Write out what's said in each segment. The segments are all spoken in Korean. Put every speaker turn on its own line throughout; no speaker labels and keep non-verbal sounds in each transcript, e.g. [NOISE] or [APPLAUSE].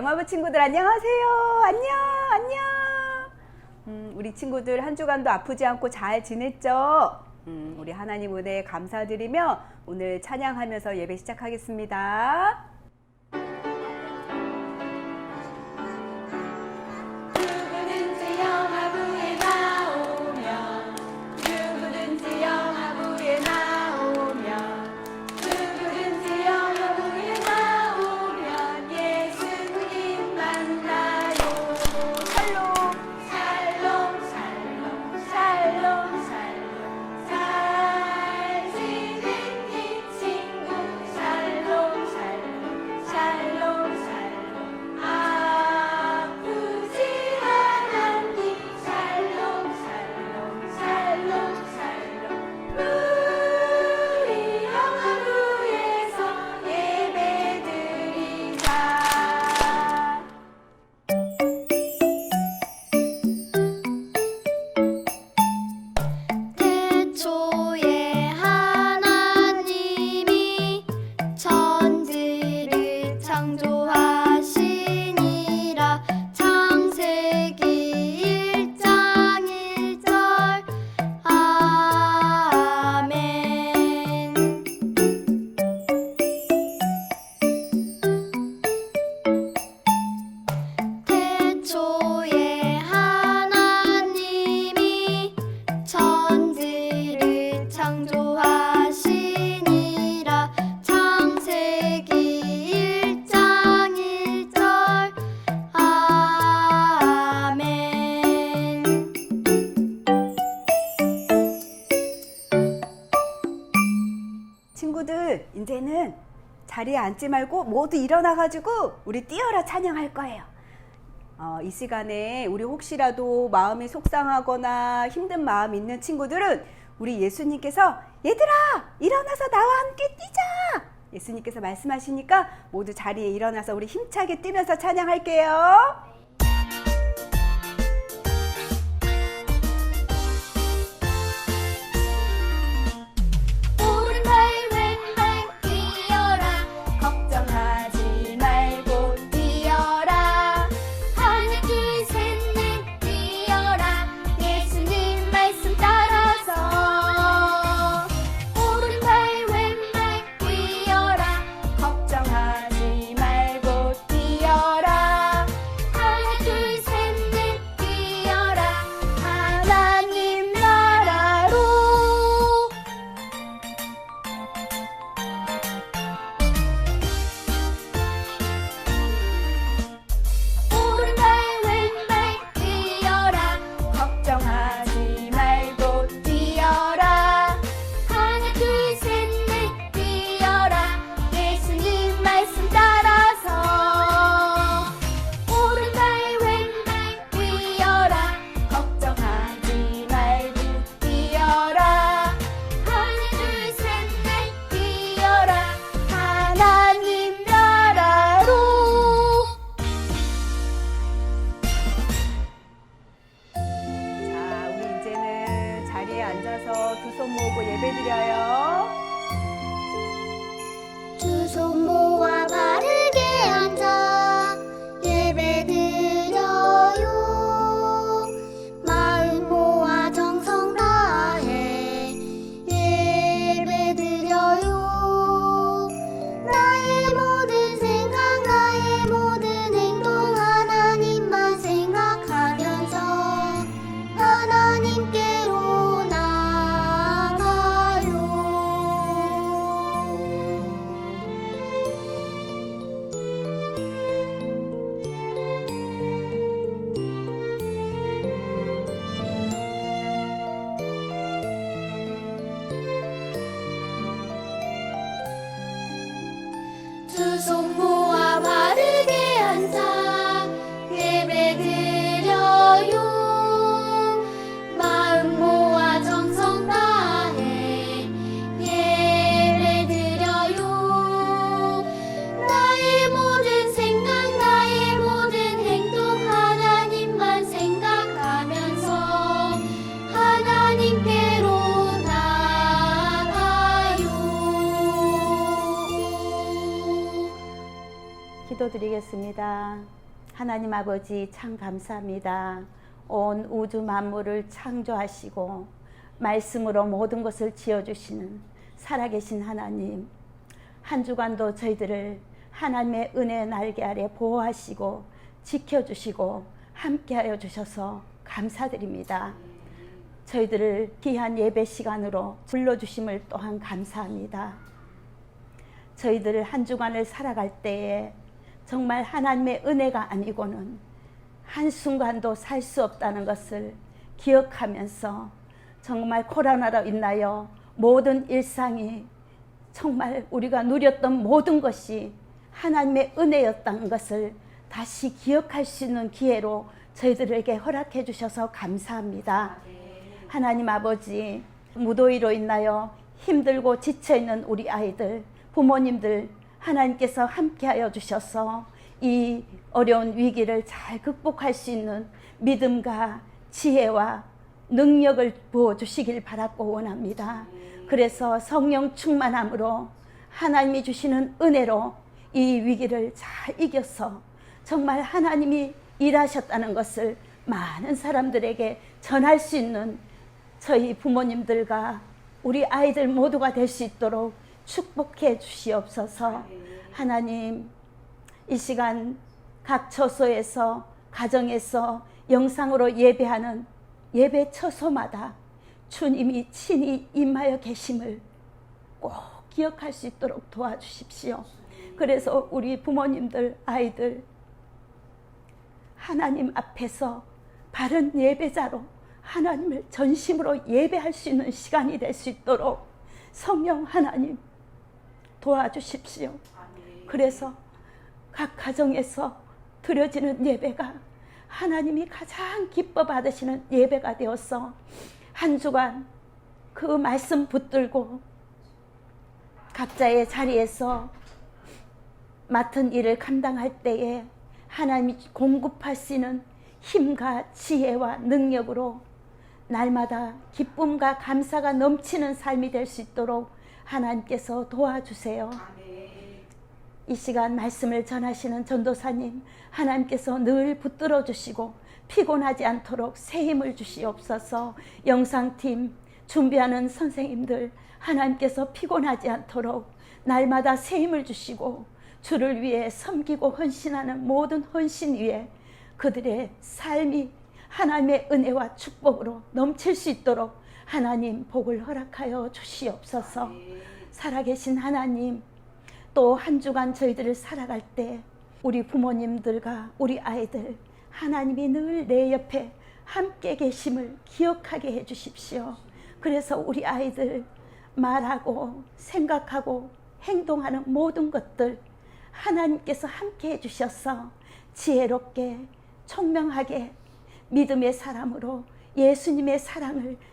영화부 친구들 안녕하세요. 안녕, 안녕. 음, 우리 친구들 한 주간도 아프지 않고 잘 지냈죠? 음, 우리 하나님 은혜 감사드리며 오늘 찬양하면서 예배 시작하겠습니다. 앉지 말고 모두 일어나가지고 우리 뛰어라 찬양할 거예요. 어, 이 시간에 우리 혹시라도 마음이 속상하거나 힘든 마음 있는 친구들은 우리 예수님께서 얘들아 일어나서 나와 함께 뛰자 예수님께서 말씀하시니까 모두 자리에 일어나서 우리 힘차게 뛰면서 찬양할게요.
기도드리겠습니다. 하나님 아버지 참 감사합니다. 온 우주 만물을 창조하시고 말씀으로 모든 것을 지어주시는 살아계신 하나님. 한 주간도 저희들을 하나님의 은혜 날개 아래 보호하시고 지켜주시고 함께하여 주셔서 감사드립니다. 저희들을 귀한 예배 시간으로 불러주심을 또한 감사합니다. 저희들 한 주간을 살아갈 때에 정말 하나님의 은혜가 아니고는 한순간도 살 수 없다는 것을 기억하면서 정말 코로나로 인하여 모든 일상이 정말 우리가 누렸던 모든 것이 하나님의 은혜였다는 것을 다시 기억할 수 있는 기회로 저희들에게 허락해 주셔서 감사합니다. 하나님 아버지, 무더위로 인하여 힘들고 지쳐 있는 우리 아이들, 부모님들 하나님께서 함께하여 주셔서 이 어려운 위기를 잘 극복할 수 있는 믿음과 지혜와 능력을 부어 주시길 바라고 원합니다. 그래서 성령 충만함으로 하나님이 주시는 은혜로 이 위기를 잘 이겨서 정말 하나님이 일하셨다는 것을 많은 사람들에게 전할 수 있는 저희 부모님들과 우리 아이들 모두가 될 수 있도록 축복해 주시옵소서. 하나님, 이 시간 각 처소에서 가정에서 영상으로 예배하는 예배 처소마다 주님이 친히 임하여 계심을 꼭 기억할 수 있도록 도와주십시오. 그래서 우리 부모님들, 아이들 하나님 앞에서 바른 예배자로 하나님을 전심으로 예배할 수 있는 시간이 될 수 있도록 성령 하나님 도와주십시오. 그래서 각 가정에서 드려지는 예배가 하나님이 가장 기뻐 받으시는 예배가 되어서 한 주간 그 말씀 붙들고 각자의 자리에서 맡은 일을 감당할 때에 하나님이 공급하시는 힘과 지혜와 능력으로 날마다 기쁨과 감사가 넘치는 삶이 될 수 있도록 하나님께서 도와주세요. 이 시간 말씀을 전하시는 전도사님 하나님께서 늘 붙들어 주시고 피곤하지 않도록 새 힘을 주시옵소서 영상팀 준비하는 선생님들 하나님께서 피곤하지 않도록 날마다 새 힘을 주시고 주를 위해 섬기고 헌신하는 모든 헌신 위에 그들의 삶이 하나님의 은혜와 축복으로 넘칠 수 있도록 하나님 복을 허락하여 주시옵소서 살아계신 하나님 또 한 주간 저희들을 살아갈 때 우리 부모님들과 우리 아이들 하나님이 늘 내 옆에 함께 계심을 기억하게 해 주십시오. 그래서 우리 아이들 말하고 생각하고 행동하는 모든 것들 하나님께서 함께 해 주셔서 지혜롭게 총명하게 믿음의 사람으로 예수님의 사랑을 잘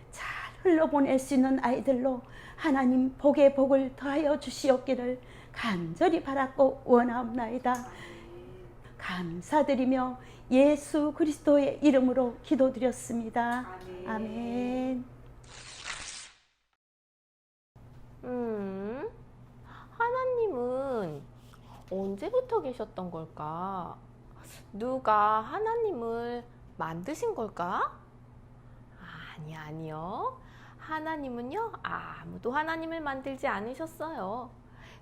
흘러보낼 수 있는 아이들로 하나님 복의 복을 더하여 주시옵기를 간절히 바랐고 원하옵나이다. 감사드리며 예수 그리스도의 이름으로 기도드렸습니다. 아멘.
음, 하나님은 언제부터 계셨던 걸까? 누가 하나님을 만드신 걸까? 아니, 아니요. 하나님은요, 아무도 하나님을 만들지 않으셨어요.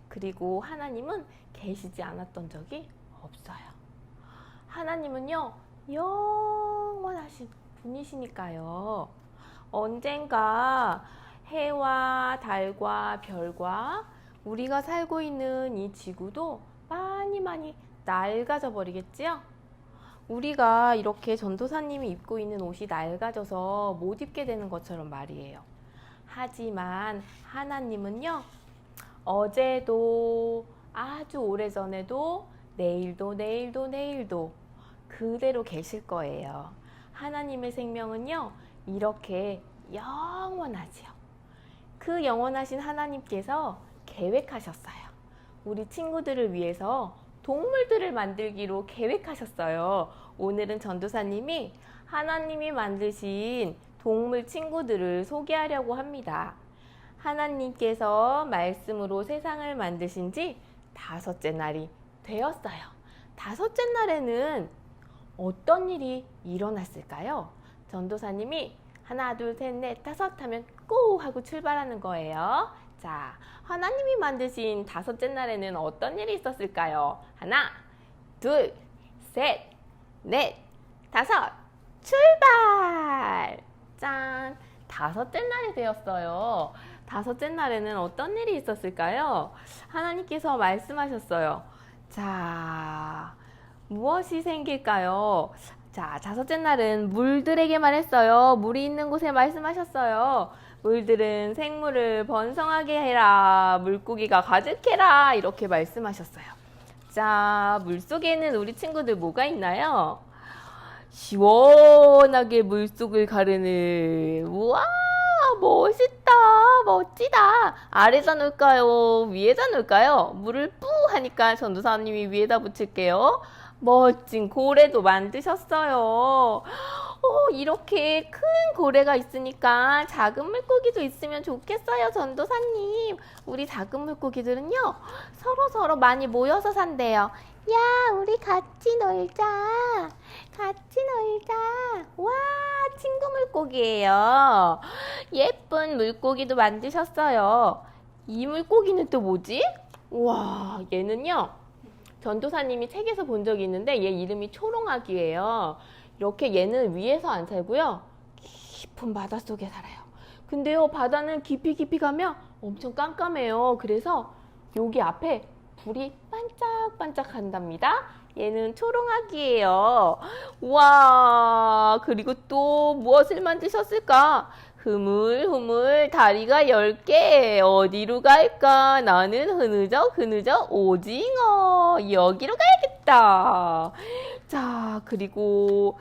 그리고 하나님은 계시지 않았던 적이 없어요. 하나님은요, 영원하신 분이시니까요. 언젠가 해와 달과 별과 우리가 살고 있는 이 지구도 많이 많이 낡아져 버리겠지요? 우리가 이렇게 전도사님이 입고 있는 옷이 낡아져서 못 입게 되는 것처럼 말이에요. 하지만 하나님은요, 어제도 아주 오래전에도 내일도 내일도 내일도 그대로 계실 거예요. 하나님의 생명은요, 이렇게 영원하지요. 그 영원하신 하나님께서 계획하셨어요. 우리 친구들을 위해서 동물들을 만들기로 계획하셨어요. 오늘은 전도사님이 하나님이 만드신 동물 친구들을 소개하려고 합니다. 하나님께서 말씀으로 세상을 만드신 지 다섯째 날이 되었어요. 다섯째 날에는 어떤 일이 일어났을까요? 전도사님이 하나, 둘, 셋, 넷, 다섯 하면 고 하고 출발하는 거예요. 자, 하나님이 만드신 다섯째 날에는 어떤 일이 있었을까요? 하나, 둘, 셋, 넷, 다섯, 출발! 짠! 다섯째 날이 되었어요. 다섯째 날에는 어떤 일이 있었을까요? 하나님께서 말씀하셨어요. 자, 무엇이 생길까요? 자, 다섯째 날은 물들에게만 했어요. 물이 있는 곳에 말씀하셨어요. 물들은 생물을 번성하게 해라. 물고기가 가득해라. 이렇게 말씀하셨어요. 자, 물 속에는 우리 친구들 뭐가 있나요? 시원하게 물속을 가르는. 우와 멋있다 멋지다. 아래다 놓을까요? 위에다 놓을까요? 물을 뿌 하니까 전도사님이 위에다 붙일게요. 멋진 고래도 만드셨어요 어, 이렇게 큰 고래가 있으니까 작은 물고기도 있으면 좋겠어요 전도사님 우리 작은 물고기들은요 서로 서로 많이 모여서 산대요 야 우리 같이 놀자 같이 놀자. 와, 친구 물고기예요. 예쁜 물고기도 만드셨어요. 이 물고기는 또 뭐지? 와, 얘는요. 전도사님이 책에서 본 적이 있는데 얘 이름이 초롱아기예요. 이렇게 얘는 위에서 안 살고요. 깊은 바닷속에 살아요. 근데요, 바다는 깊이 깊이 가면 엄청 깜깜해요. 그래서 여기 앞에 불이 반짝반짝 한답니다. 얘는 초롱아기예요. 와, 그리고 또 무엇을 만드셨을까? 흐물흐물 다리가 10개. 어디로 갈까? 나는 흐느적 흐느적 오징어. 여기로 가야겠다. 자, 그리고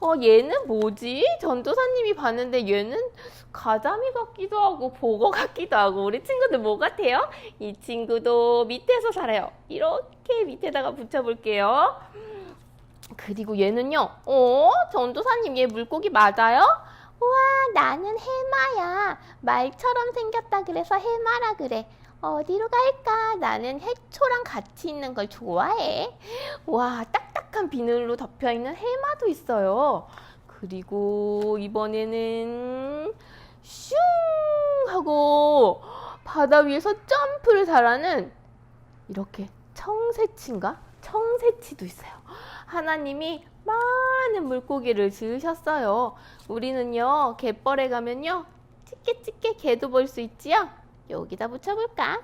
어, 얘는 뭐지? 전도사님이 봤는데 얘는 가자미 같기도 하고 보거 같기도 하고 우리 친구들 뭐 같아요? 이 친구도 밑에서 살아요. 이렇게 밑에다가 붙여볼게요. 그리고 얘는요. 어? 전도사님 얘 물고기 맞아요? 우와 나는 해마야. 말처럼 생겼다 그래서 해마라 그래. 어디로 갈까? 나는 해초랑 같이 있는 걸 좋아해. 와, 딱딱한 비늘로 덮여 있는 해마도 있어요. 그리고 이번에는 슝 하고 바다 위에서 점프를 잘하는 이렇게 청새치인가? 청새치도 있어요. 하나님이 많은 물고기를 지으셨어요. 우리는요, 갯벌에 가면요, 찌개 개도 볼 수 있지요? 여기다 붙여볼까?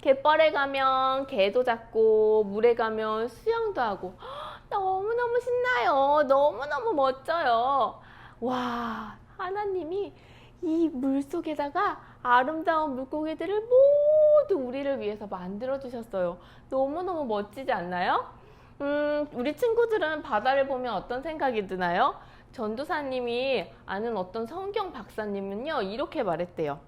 갯벌에 가면 개도 잡고 물에 가면 수영도 하고 [GASPS] 너무너무 신나요. 너무너무 멋져요. 와, 하나님이 이 물속에다가 아름다운 물고기들을 모두 우리를 위해서 만들어 주셨어요. 너무너무 멋지지 않나요? 음, 우리 친구들은 바다를 보면 어떤 생각이 드나요? 전도사님이 아는 어떤 성경 박사님은요, 이렇게 말했대요.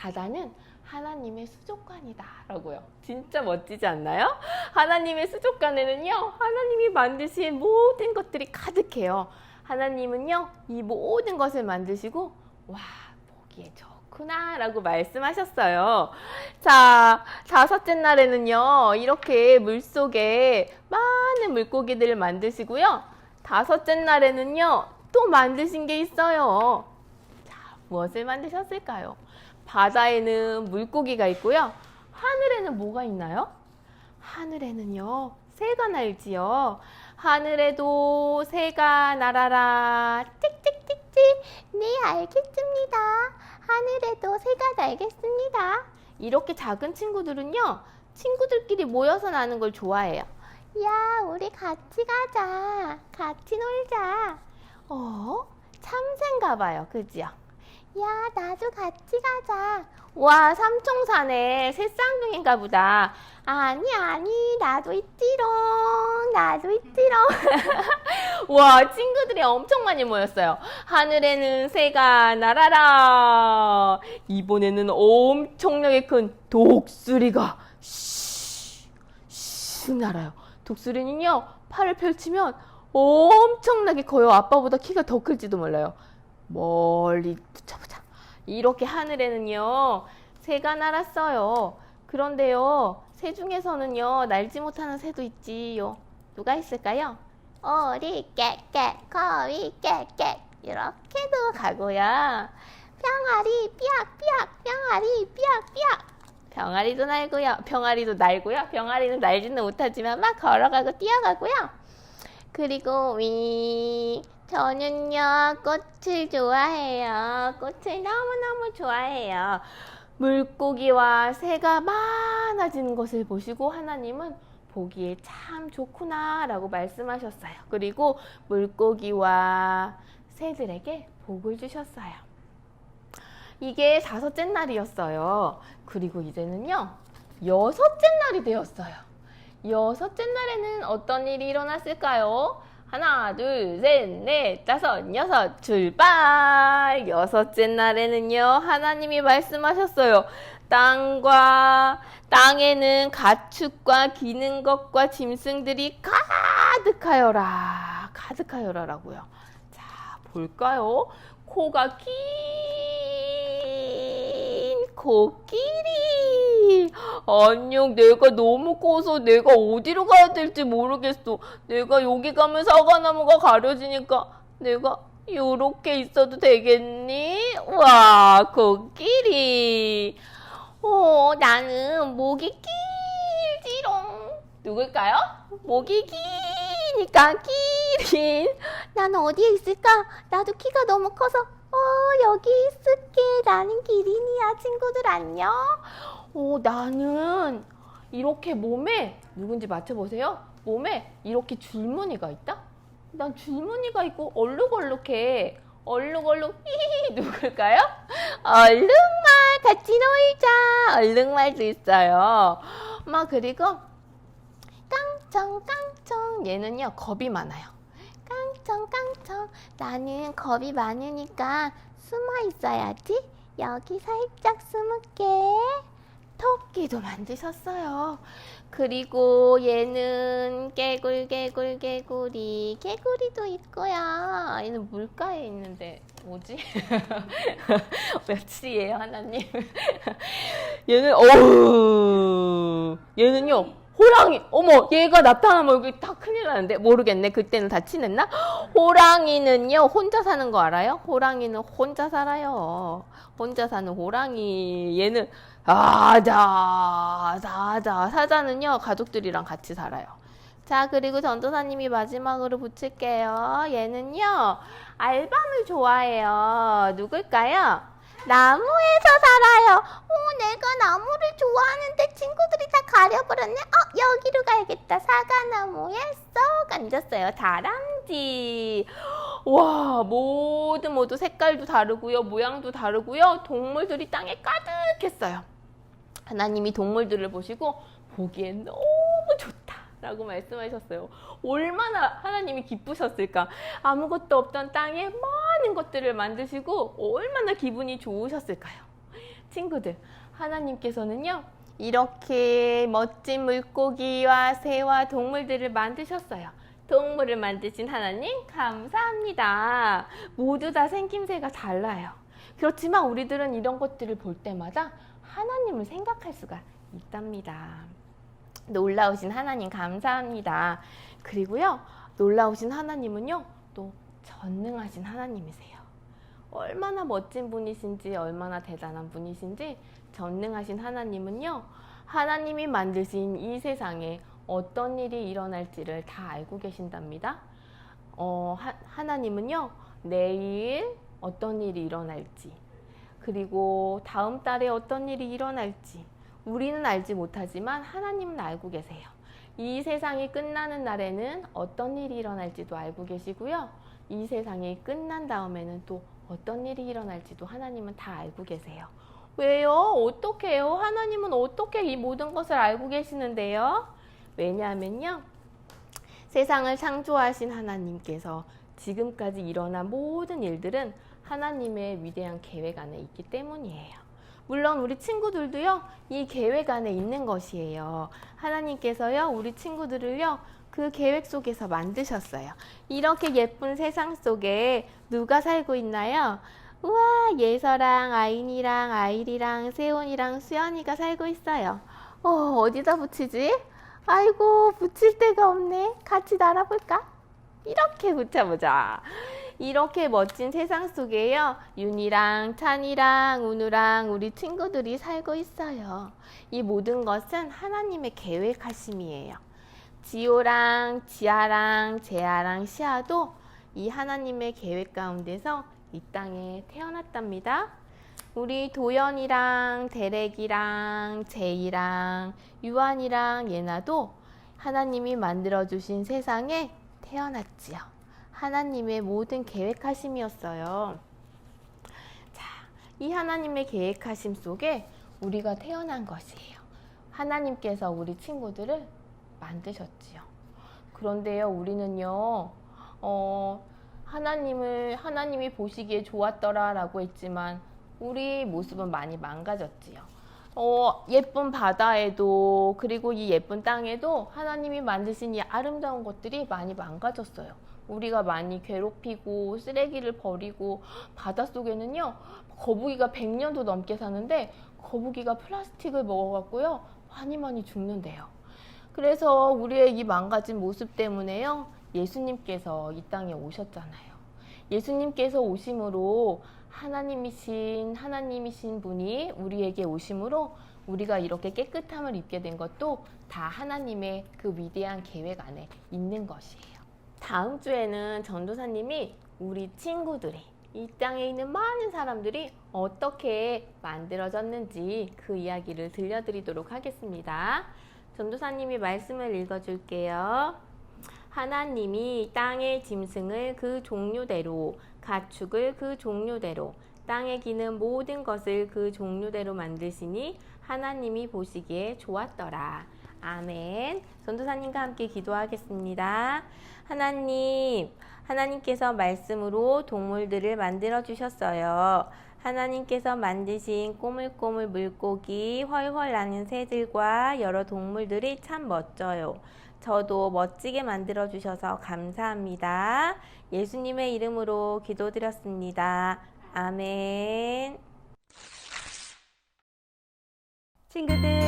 바다는 하나님의 수족관이다 라고요. 진짜 멋지지 않나요? 하나님의 수족관에는요, 하나님이 만드신 모든 것들이 가득해요. 하나님은요, 이 모든 것을 만드시고, 와, 보기에 좋구나 라고 말씀하셨어요. 자, 다섯째 날에는요, 이렇게 물 속에 많은 물고기들을 만드시고요. 다섯째 날에는요, 또 만드신 게 있어요. 자, 무엇을 만드셨을까요? 바다에는 물고기가 있고요. 하늘에는 뭐가 있나요? 하늘에는요, 새가 날지요. 하늘에도 새가 날아라. 찍찍찍찍. 네, 알겠습니다. 하늘에도 새가 날겠습니다. 이렇게 작은 친구들은요, 친구들끼리 모여서 나는 걸 좋아해요. 야, 우리 같이 가자. 같이 놀자. 어? 참새인가 봐요. 그지요? 야, 나도 같이 가자. 와, 삼총사네. 새쌍둥이인가 보다. 아니, 아니, 나도 있지롱. 나도 있지롱. [LAUGHS] 와, 친구들이 엄청 많이 모였어요. 하늘에는 새가 날아라. 이번에는 엄청나게 큰 독수리가 슉, 슉 날아요. 독수리는요, 팔을 펼치면 엄청나게 커요. 아빠보다 키가 더 클지도 몰라요. 멀리. 이렇게 하늘에는요, 새가 날았어요. 그런데요, 새 중에서는요, 날지 못하는 새도 있지요. 누가 있을까요? 오리 깨깨, 거위 깨깨. 이렇게도 가고요. 병아리 삐약삐약, 병아리 삐약삐약. 병아리도 날고요. 병아리도 날고요. 병아리는 날지는 못하지만 막 걸어가고 뛰어가고요. 그리고 위 저는요 꽃을 좋아해요. 꽃을 너무너무 좋아해요. 물고기와 새가 많아지는 것을 보시고 하나님은 보기에 참 좋구나 라고 말씀하셨어요. 그리고 물고기와 새들에게 복을 주셨어요. 이게 다섯째 날이었어요. 그리고 이제는요, 여섯째 날이 되었어요. 여섯째 날에는 어떤 일이 일어났을까요? 하나, 둘, 셋, 넷, 다섯, 여섯, 출발! 여섯째 날에는요, 하나님이 말씀하셨어요. 땅과, 땅에는 가축과 기는 것과 짐승들이 가득하여라. 가득하여라라고요. 자, 볼까요? 코가 긴 코끼리. 안녕, 내가 너무 커서 내가 어디로 가야 될지 모르겠어. 내가 여기 가면 사과나무가 가려지니까 내가 요렇게 있어도 되겠니? 와, 코끼리. 어, 나는 목이 길지롱. 누굴까요? 목이 기니까 기린.
난 어디에 있을까? 나도 키가 너무 커서 어 여기 있을게. 나는 기린이야. 친구들 안녕.
어, 나는 이렇게 몸에 누군지 맞춰보세요. 몸에 이렇게 줄무늬가 있다? 난 줄무늬가 있고 얼룩얼룩해. 얼룩얼룩 히히히 누굴까요? 얼룩말 같이 놀자. 얼룩말도 있어요. 막 그리고 깡청 깡청 얘는요 겁이 많아요.
깡청 깡청. 나는 겁이 많으니까 숨어 있어야지. 여기 살짝 숨을게.
토끼도 만드셨어요. 그리고 얘는 개굴 개굴 개구리 개구리도 있고요. 얘는 물가에 있는데 뭐지? [LAUGHS] 며칠이에요 하나님? [LAUGHS] 얘는 어우 얘는요 호랑이 어머 얘가 나타나면 여기 다 큰일 나는데 모르겠네 그때는 다 친했나? 호랑이는요 혼자 사는 거 알아요? 호랑이는 혼자 살아요. 혼자 사는 호랑이 얘는 아자, 사자. 사자는요, 가족들이랑 같이 살아요. 자, 그리고 전도사님이 마지막으로 붙일게요. 얘는요, 알밤을 좋아해요. 누굴까요?
나무에서 살아요. 오, 내가 나무를 좋아하는데 친구들이 다 가려버렸네. 어, 여기로 가야겠다. 사과나무에 쏙 앉았어요.
다람쥐. 와, 모두 모두 색깔도 다르고요, 모양도 다르고요, 동물들이 땅에 가득했어요. 하나님이 동물들을 보시고 보기엔 너무 라고 말씀하셨어요. 얼마나 하나님이 기쁘셨을까? 아무것도 없던 땅에 많은 것들을 만드시고 얼마나 기분이 좋으셨을까요? 친구들, 하나님께서는요, 이렇게 멋진 물고기와 새와 동물들을 만드셨어요. 동물을 만드신 하나님, 감사합니다. 모두 다 생김새가 달라요. 그렇지만 우리들은 이런 것들을 볼 때마다 하나님을 생각할 수가 있답니다. 놀라우신 하나님 감사합니다. 그리고요, 놀라우신 하나님은요, 또 전능하신 하나님이세요. 얼마나 멋진 분이신지, 얼마나 대단한 분이신지, 전능하신 하나님은요, 하나님이 만드신 이 세상에 어떤 일이 일어날지를 다 알고 계신답니다. 어, 하, 하나님은요, 내일 어떤 일이 일어날지, 그리고 다음 달에 어떤 일이 일어날지, 우리는 알지 못하지만 하나님은 알고 계세요. 이 세상이 끝나는 날에는 어떤 일이 일어날지도 알고 계시고요. 이 세상이 끝난 다음에는 또 어떤 일이 일어날지도 하나님은 다 알고 계세요. 왜요? 어떻게 해요? 하나님은 어떻게 이 모든 것을 알고 계시는데요? 왜냐하면요. 세상을 창조하신 하나님께서 지금까지 일어난 모든 일들은 하나님의 위대한 계획 안에 있기 때문이에요. 물론 우리 친구들도요, 이 계획 안에 있는 것이에요. 하나님께서요, 우리 친구들을요, 그 계획 속에서 만드셨어요. 이렇게 예쁜 세상 속에 누가 살고 있나요? 우와, 예서랑 아인이랑 아일이랑 세온이랑 수연이가 살고 있어요. 어, 어디다 붙이지? 아이고, 붙일 데가 없네. 같이 날아볼까? 이렇게 붙여보자. 이렇게 멋진 세상 속에요. 윤이랑 찬이랑 운우랑 우리 친구들이 살고 있어요. 이 모든 것은 하나님의 계획하심이에요. 지호랑 지아랑 재아랑 시아도 이 하나님의 계획 가운데서 이 땅에 태어났답니다. 우리 도연이랑 대렉이랑 제이랑 유한이랑 예나도 하나님이 만들어 주신 세상에 태어났지요. 하나님의 모든 계획하심이었어요. 자, 이 하나님의 계획하심 속에 우리가 태어난 것이에요. 하나님께서 우리 친구들을 만드셨지요. 그런데요, 우리는요, 어, 하나님을, 하나님이 보시기에 좋았더라라고 했지만, 우리 모습은 많이 망가졌지요. 어, 예쁜 바다에도, 그리고 이 예쁜 땅에도 하나님이 만드신 이 아름다운 것들이 많이 망가졌어요. 우리가 많이 괴롭히고, 쓰레기를 버리고, 바닷속에는요, 거북이가 100년도 넘게 사는데, 거북이가 플라스틱을 먹어갖고요, 많이 많이 죽는데요. 그래서 우리의 이 망가진 모습 때문에요. 예수님께서 이 땅에 오셨잖아요. 예수님께서 오심으로 하나님이신 하나님이신 분이 우리에게 오심으로 우리가 이렇게 깨끗함을 입게 된 것도 다 하나님의 그 위대한 계획 안에 있는 것이에요. 다음 주에는 전도사님이 우리 친구들이 이 땅에 있는 많은 사람들이 어떻게 만들어졌는지 그 이야기를 들려드리도록 하겠습니다. 전도사님이 말씀을 읽어줄게요. 하나님이 땅의 짐승을 그 종류대로, 가축을 그 종류대로, 땅에 기는 모든 것을 그 종류대로 만드시니 하나님이 보시기에 좋았더라. 아멘. 전도사님과 함께 기도하겠습니다. 하나님, 하나님께서 말씀으로 동물들을 만들어 주셨어요. 하나님께서 만드신 꼬물꼬물 물고기, 훨훨 나는 새들과 여러 동물들이 참 멋져요. 저도 멋지게 만들어 주셔서 감사합니다. 예수님의 이름으로 기도드렸습니다. 아멘.
친구들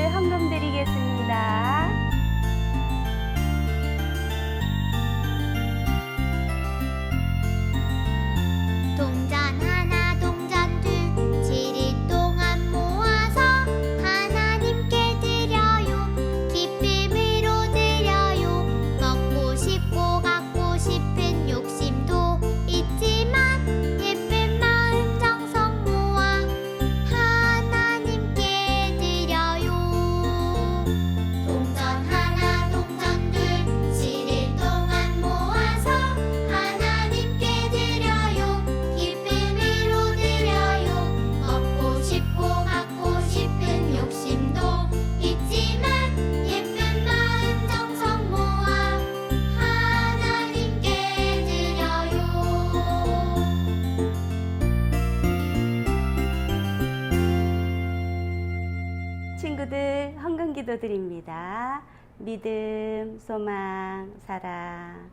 드립니다. 믿음, 소망, 사랑.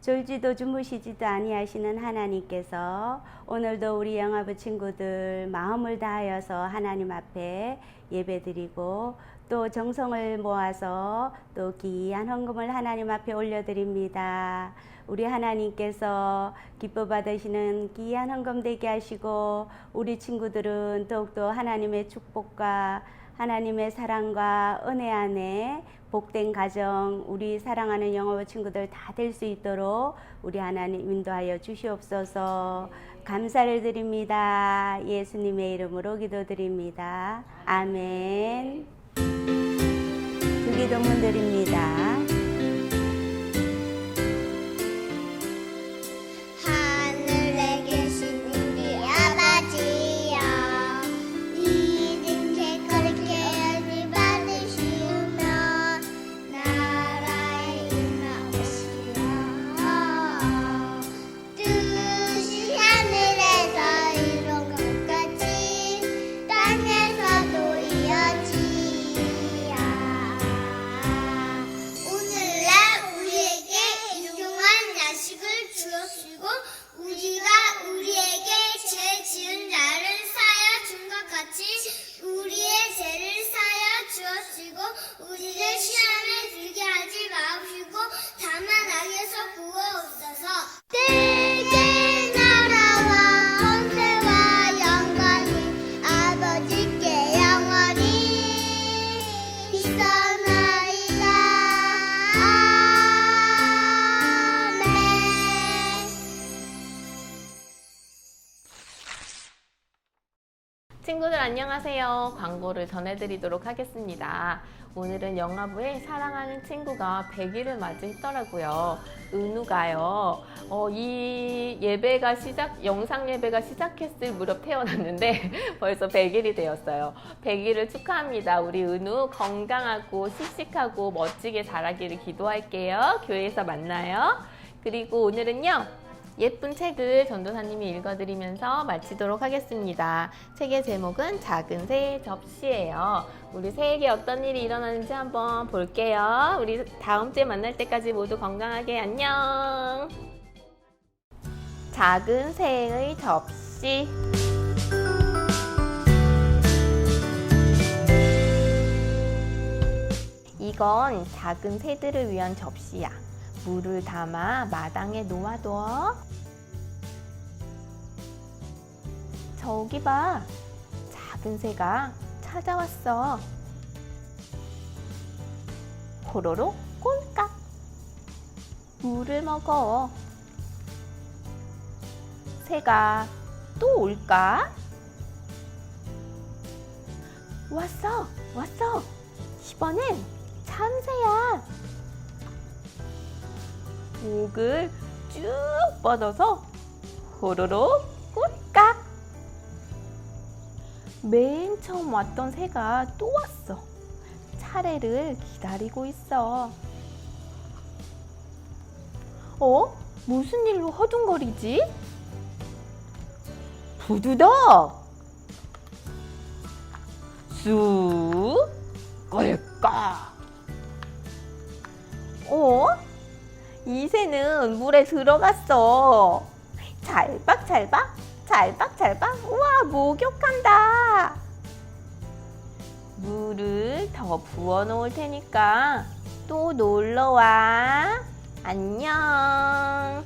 졸지도 주무시지도 아니하시는 하나님께서 오늘도 우리 영화부 친구들 마음을 다하여서 하나님 앞에 예배드리고 또 정성을 모아서 또 귀한 헌금을 하나님 앞에 올려드립니다. 우리 하나님께서 기뻐 받으시는 귀한 헌금 되게 하시고 우리 친구들은 더욱더 하나님의 축복과 하나님의 사랑과 은혜 안에 복된 가정, 우리 사랑하는 영어 친구들 다 될 수 있도록 우리 하나님 인도하여 주시옵소서. 감사를 드립니다. 예수님의 이름으로 기도드립니다. 아멘. 주기도문 드립니다.
광고를 전해드리도록 하겠습니다. 오늘은 영화부에 사랑하는 친구가 100일을 맞이했더라고요. 은우가요. 어, 이 예배가 시작, 영상 예배가 시작했을 무렵 태어났는데 [LAUGHS] 벌써 100일이 되었어요. 100일을 축하합니다. 우리 은우 건강하고 씩씩하고 멋지게 자라기를 기도할게요. 교회에서 만나요. 그리고 오늘은요. 예쁜 책을 전도사님이 읽어드리면서 마치도록 하겠습니다. 책의 제목은 작은 새 접시예요. 우리 새에게 어떤 일이 일어나는지 한번 볼게요. 우리 다음 주에 만날 때까지 모두 건강하게 안녕. 작은 새의 접시. 이건 작은 새들을 위한 접시야. 물을 담아 마당에 놓아둬. 저기 봐. 작은 새가 찾아왔어. 호로록 꼴깍. 물을 먹어. 새가 또 올까? 왔어, 왔어. 이번엔 참새야. 목을 쭉 뻗어서 호로록 맨 처음 왔던 새가 또 왔어 차례를 기다리고 있어 어? 무슨 일로 허둥거리지? 부두덕 쑥 꼴깍 어? 이 새는 물에 들어갔어. 잘박 잘박 잘박 잘박 우와 목욕한다. 물을 더 부어 놓을 테니까 또 놀러 와. 안녕.